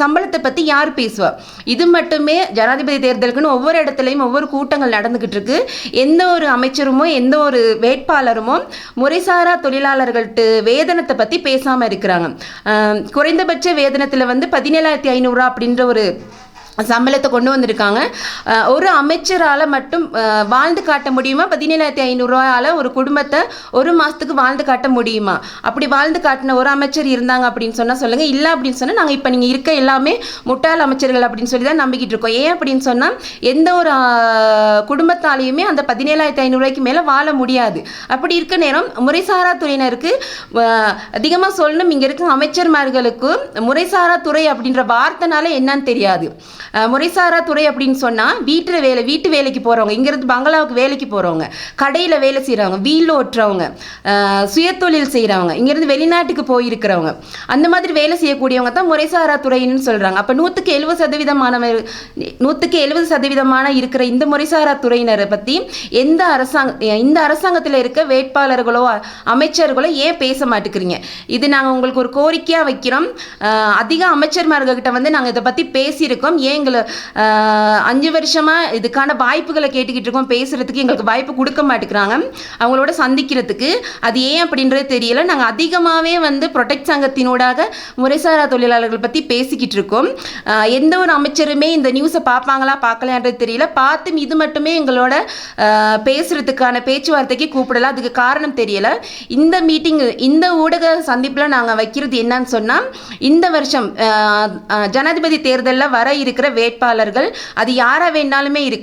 சம்பளத்தை பற்றி யார் பேசுவா? இது மட்டுமே ஜனாதிபதி தேர்தலுக்குன்னு ஒவ்வொரு இடத்துலையும் ஒவ்வொரு கூட்டங்கள் நடந்துக்கிட்டு இருக்கு. எந்த ஒரு அமைச்சருமோ எந்த ஒரு வேட்பாளருமோ முறைசாரா தொழிலாளர்கள்ட்டு வேதனத்தை பற்றி பேசாமல் இருக்கிறாங்க. குறைந்தபட்ச வேதனத்தில் வந்து பதினேழாயிரத்தி ஐநூறுரூவா அப்படின்ற ஒரு சம்பளத்தை கொண்டு வந்திருக்காங்க. ஒரு அமைச்சரால் மட்டும் வாழ்ந்து காட்ட முடியுமா? பதினேழாயிரத்தி ஐநூறுரூவாயால் ஒரு குடும்பத்தை ஒரு மாதத்துக்கு வாழ்ந்து காட்ட முடியுமா? அப்படி வாழ்ந்து காட்டின ஒரு அமைச்சர் இருந்தாங்க அப்படின்னு சொன்னால் சொல்லுங்கள் இல்லை அப்படின்னு சொன்னால் நாங்கள் இப்போ நீங்கள் இருக்க எல்லாமே முட்டாள் அமைச்சர்கள் அப்படின்னு சொல்லி தான் நம்பிக்கிட்டு இருக்கோம். ஏன் அப்படின்னு சொன்னால் எந்த ஒரு குடும்பத்தாலேயுமே அந்த பதினேழாயிரத்தி ஐநூறுரூவாய்க்கு மேலே வாழ முடியாது. அப்படி இருக்க நேரம் முறைசாரா துறையினருக்கு அதிகமாக சொல்லணும். இங்கே இருக்க அமைச்சர்மார்களுக்கு முறைசாரா துறை அப்படின்ற வார்த்தைனால என்னன்னு தெரியாது. முறைசாரா துறை அப்படின்னு சொன்னால் வீட்டில் வேலை வீட்டு வேலைக்கு போகிறவங்க இங்கேருந்து பங்களாவுக்கு வேலைக்கு போகிறவங்க கடையில் வேலை செய்கிறவங்க வீல் ஓட்டுறவங்க சுயத்தொழில் சுயதொழில் செய்கிறவங்க இங்கேருந்து வெளிநாட்டுக்கு போயிருக்கிறவங்க அந்த மாதிரி வேலை செய்யக்கூடியவங்க தான் முறைசாரா துறைன்னு சொல்கிறாங்க அப்போ நூற்றுக்கு எழுபது சதவீதமானவர் நூற்றுக்கு எழுபது சதவீதமான இருக்கிற இந்த முறைசாரா துறையினரை பற்றி எந்த அரசாங்க இந்த அரசாங்கத்தில் இருக்க வேட்பாளர்களோ அமைச்சர்களோ ஏன் பேச மாட்டேங்கிறீங்க? இது நாங்கள் உங்களுக்கு ஒரு கோரிக்கையாக வைக்கிறோம். அதிக அமைச்சர்மார்கிட்ட வந்து நாங்கள் இதை பற்றி பேசியிருக்கோம். ஏன் எங்களை அஞ்சு வருஷமாக இதுக்கான வாய்ப்புகளை கேட்டுக்கிட்டு இருக்கோம் பேசுகிறதுக்கு எங்களுக்கு வாய்ப்பு கொடுக்க மாட்டேங்கிறாங்க. அவங்களோட சந்திக்கிறதுக்கு அது ஏன் அப்படின்றது தெரியல. நாங்கள் அதிகமாகவே வந்து ப்ரொடெக்ட் சங்கத்தினூடாக முறைசாரா தொழிலாளர்கள் பற்றி பேசிக்கிட்டு இருக்கோம். எந்த ஒரு அமைச்சருமே இந்த நியூஸை பார்ப்பாங்களா பார்க்கலையான்றது தெரியல. பார்த்தும் இது மட்டுமே எங்களோட பேசுகிறதுக்கான பேச்சுவார்த்தைக்கு கூப்பிடலாம் அதுக்கு காரணம் தெரியல. இந்த மீட்டிங் இந்த ஊடக சந்திப்பில் நாங்கள் வைக்கிறது என்னன்னு சொன்னால் இந்த வருஷம் ஜனாதிபதி தேர்தலில் வர இருக்கிற வேட்பாளர்கள். அது யாராக வேணாலுமே இருக்கு